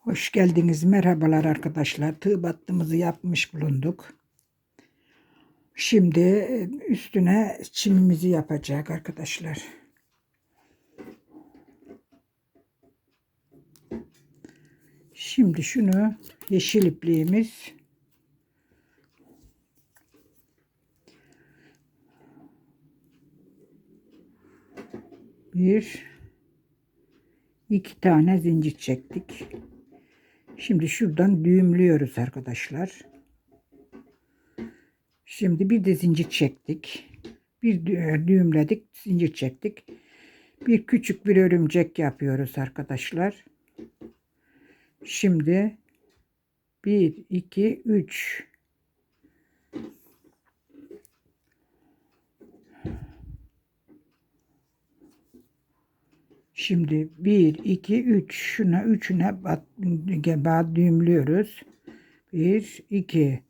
Hoş geldiniz. Merhabalar arkadaşlar. Tığ battığımızı yapmış bulunduk. Şimdi e, üstüne çimimizi yapacak arkadaşlar. Şimdi şunu yeşil ipliğimiz bir iki tane zincir çektik. Şimdi şuradan düğümlüyoruz arkadaşlar. Şimdi bir de zincir çektik. Bir dü- düğümledik, zincir çektik. Bir küçük bir örümcek yapıyoruz arkadaşlar. Şimdi 1 2 3 Şimdi 1, 2, 3. Şuna üçüne bat, bat düğümlüyoruz. 1, 2.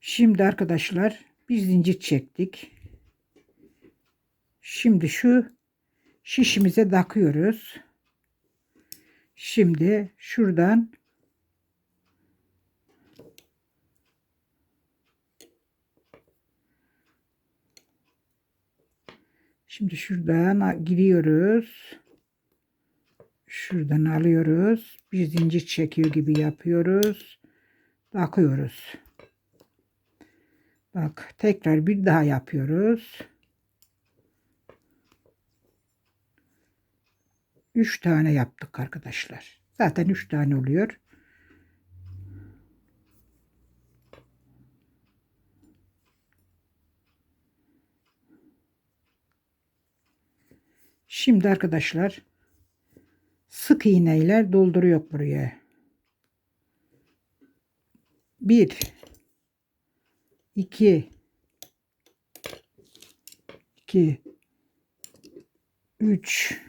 Şimdi arkadaşlar bir zincir çektik. Şimdi şu şişimize takıyoruz. Şimdi şuradan Şimdi şuradan giriyoruz. Şuradan alıyoruz. Bir zincir çekiyor gibi yapıyoruz. Takıyoruz. Bak tekrar bir daha yapıyoruz. Üç tane yaptık arkadaşlar. Zaten üç tane oluyor. Şimdi arkadaşlar sık iğneyle dolduruyor buraya. Bir, iki, iki, üç,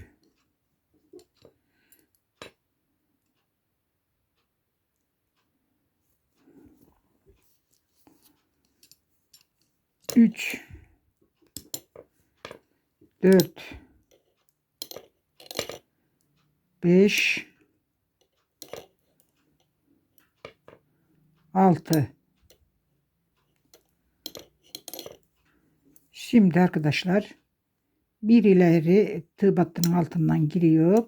üç, dört, 5 6 Şimdi arkadaşlar bir ileri tığ altından giriyor.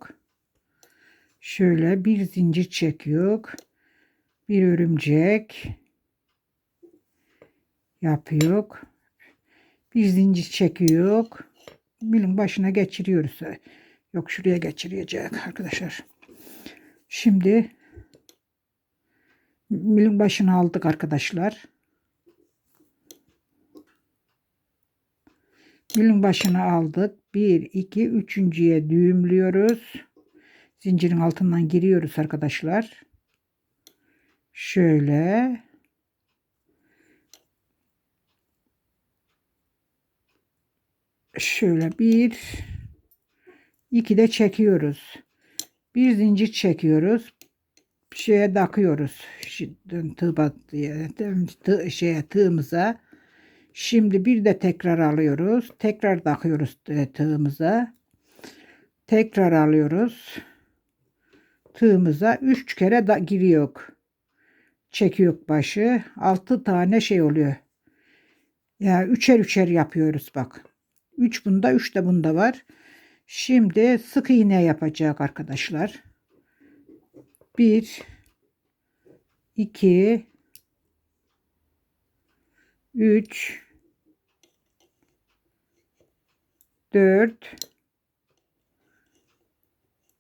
Şöyle bir zincir çekiyor. Bir örümcek yapıyor. Bir zincir çekiyor. Bilin başına geçiriyoruz. Yok şuraya geçirecek arkadaşlar. Şimdi milin başını aldık arkadaşlar. Milin başını aldık. 1, 2, üçüncüye düğümlüyoruz. Zincirin altından giriyoruz arkadaşlar. Şöyle. Şöyle bir, 2 de çekiyoruz. Bir zincir çekiyoruz. Şeye takıyoruz. Tığ şeye tığımıza. Şimdi bir de tekrar alıyoruz. Tekrar takıyoruz tığımıza. Tekrar alıyoruz. Tığımıza üç kere da giriyor. Çekiyor başı. Altı tane şey oluyor. Ya yani üçer üçer yapıyoruz bak. Üç bunda, üç de bunda var. Şimdi sık iğne yapacak arkadaşlar. 1 2 3 4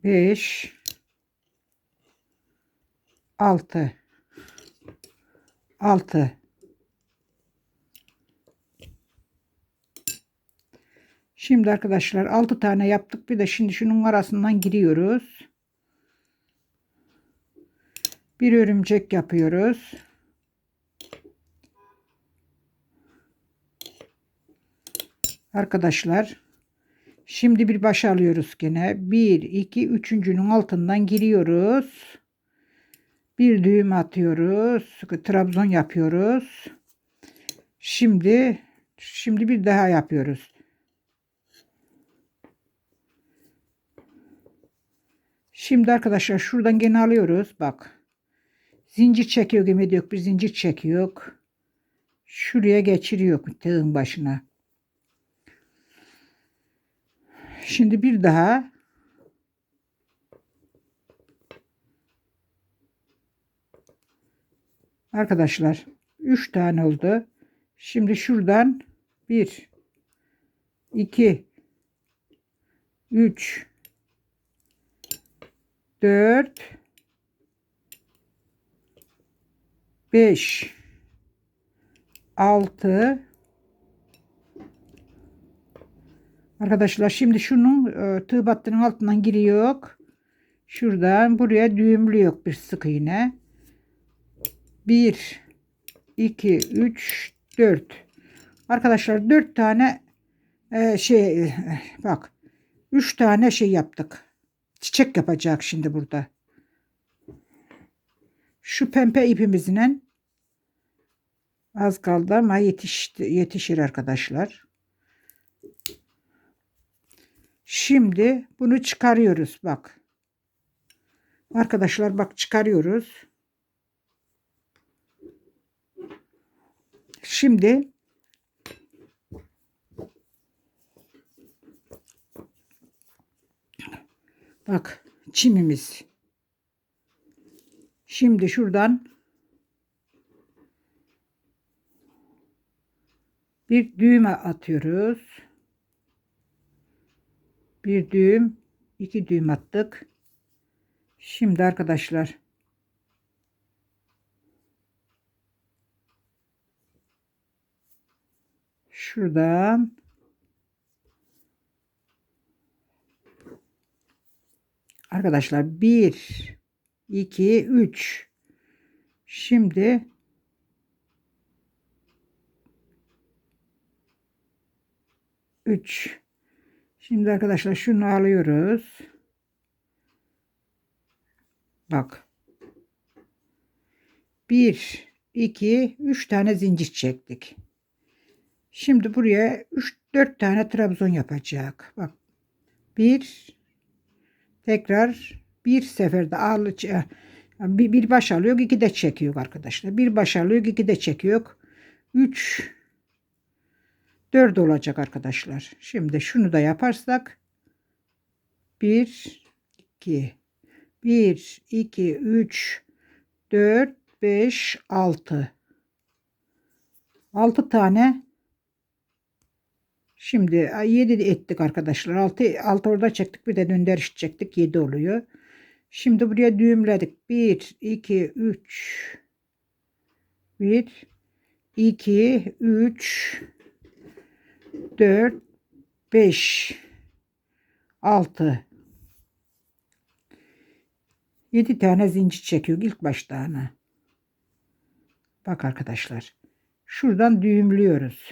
5 6 6 Şimdi arkadaşlar 6 tane yaptık. Bir de şimdi şunun arasından giriyoruz. Bir örümcek yapıyoruz. Arkadaşlar şimdi bir baş alıyoruz gene. 1 2 üçüncünün altından giriyoruz. Bir düğüm atıyoruz. Trabzon yapıyoruz. Şimdi şimdi bir daha yapıyoruz. Şimdi arkadaşlar şuradan gene alıyoruz. Bak. Zincir çekiyor gibi diyor. Bir zincir çekiyor. Şuraya geçiriyor tığın başına. Şimdi bir daha Arkadaşlar 3 tane oldu. Şimdi şuradan 1 2 3 4 5 6 Arkadaşlar şimdi şunun e, tığ battının altından giriyor. Şuradan buraya düğümlüyor bir sık iğne. 1 2 3 4 Arkadaşlar 4 tane e, şey e, bak 3 tane şey yaptık. Çiçek yapacak şimdi burada. Şu pembe ipimizle az kaldı ama yetişti, yetişir arkadaşlar. Şimdi bunu çıkarıyoruz bak. Arkadaşlar bak çıkarıyoruz. Şimdi bak çimimiz. Şimdi şuradan bir düğme atıyoruz. Bir düğüm, iki düğüm attık. Şimdi arkadaşlar şuradan arkadaşlar 1 2 3 şimdi üç. Şimdi arkadaşlar şunu alıyoruz. Bak. 1 2 3 tane zincir çektik. Şimdi buraya 3-4 tane trabzon yapacak. Bak. Bir tekrar bir seferde ağırlıca bir, bir baş alıyor, iki de çekiyor arkadaşlar. Bir baş alıyor, iki de çekiyor. 3 4 olacak arkadaşlar. Şimdi şunu da yaparsak 1 2 1 2 3 4 5 6 6 tane Şimdi 7 ettik arkadaşlar. 6, 6 orada çektik. Bir de dönderiş çektik. 7 oluyor. Şimdi buraya düğümledik. 1, 2, 3. 1, 2, 3, 4, 5, 6. 7 tane zincir çekiyor ilk başta. Bak arkadaşlar. Şuradan düğümlüyoruz.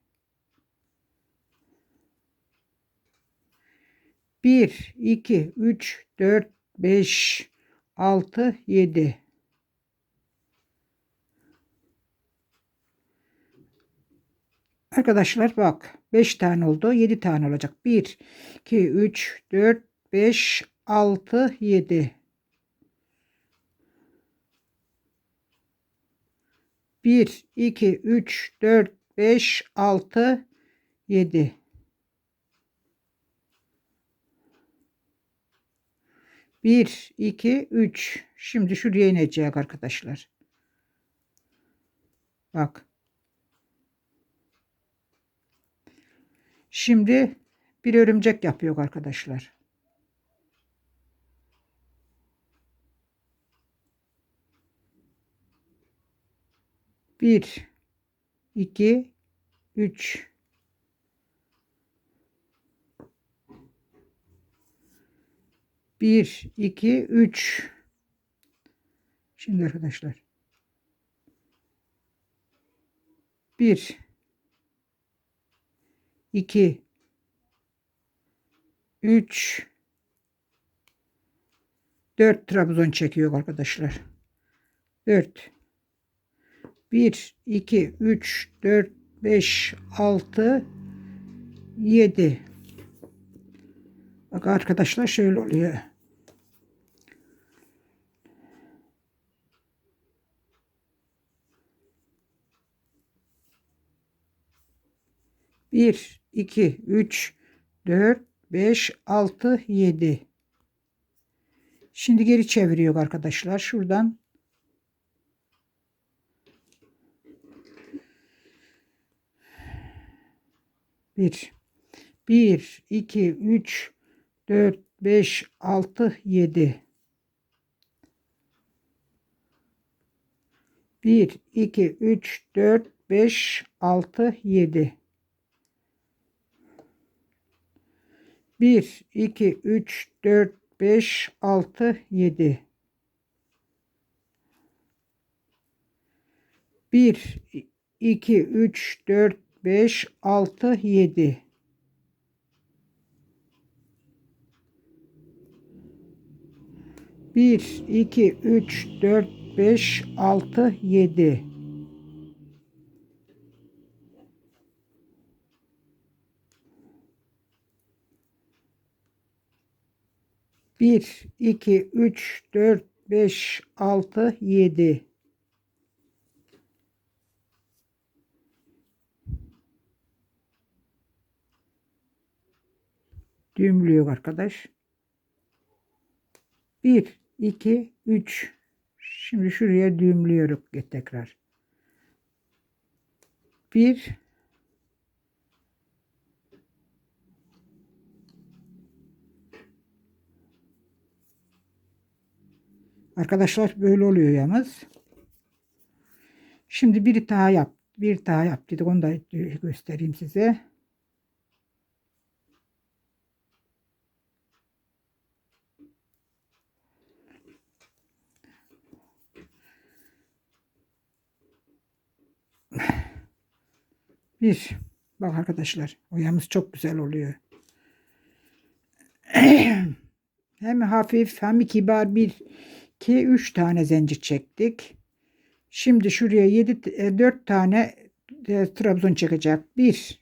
1, 2, 3, 4, 5, 6, 7. Arkadaşlar bak 5 tane oldu 7 tane olacak. 1 2 3 4 5 6 7 1 2 3 4 5 6 7 1, 2, 3. Şimdi şuraya inecek arkadaşlar. Bak. Şimdi bir örümcek yapıyor arkadaşlar. Bir, iki, üç. 1, 2, 3. Şimdi arkadaşlar. 1, 2, 3, 4 trabzon çekiyor arkadaşlar. 4 1 2 3 4 5 6 7 Bak arkadaşlar şöyle oluyor. Bir, iki, üç, dört, beş, altı, yedi. Şimdi geri çeviriyor arkadaşlar. Şuradan bir, bir, iki, üç, dört, beş, altı, yedi. Bir, iki, üç, dört, beş, altı, yedi. Bir, iki, üç, dört, 5, 6, 7. 1, 2, 3, 4, 5, 6, 7. Bir, iki, üç, dört, beş, altı, yedi. 1, 2, 3, 4, 5, 6, 7. Düğümlüyor arkadaş. 1, 2, 3. Şimdi şuraya düğümlüyoruz tekrar. 1, Arkadaşlar böyle oluyor yalnız. Şimdi bir daha yap. Bir daha yap dedik. Onu da göstereyim size. Bir. Bak arkadaşlar. Oyamız çok güzel oluyor. hem hafif hem kibar bir 2 3 tane zincir çektik. Şimdi şuraya 7 4 e, tane e, trabzon çekecek. 1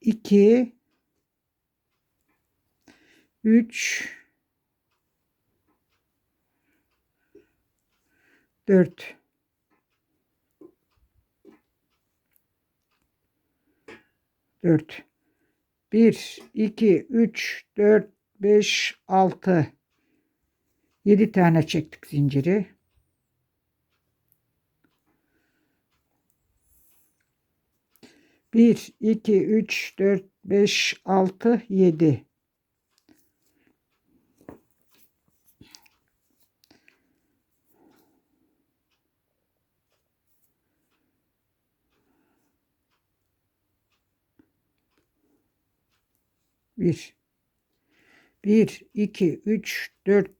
2 3 4 4 1 2 3 4 5 6 7 tane çektik zinciri. Bir, iki, üç, dört, beş, altı, yedi. Bir. Bir, iki, üç, dört,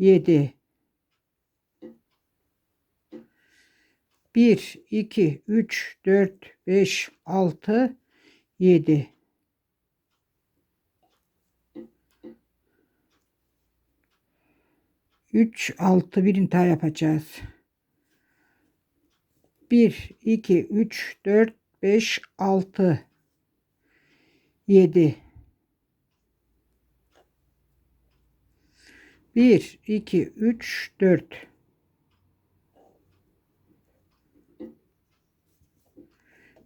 7 1 2 3 4 5 6 7 3 6 birini daha yapacağız. 1 2 3 4 5 6 7 1, 2, 3, 4.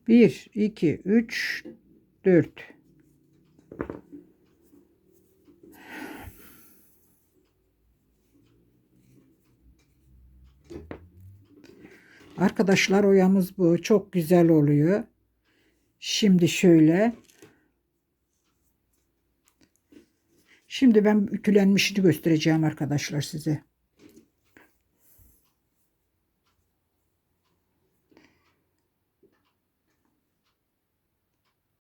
Bir, iki, üç, dört. Arkadaşlar oyamız bu. Çok güzel oluyor. Şimdi şöyle Şimdi ben ütülenmişini göstereceğim arkadaşlar size.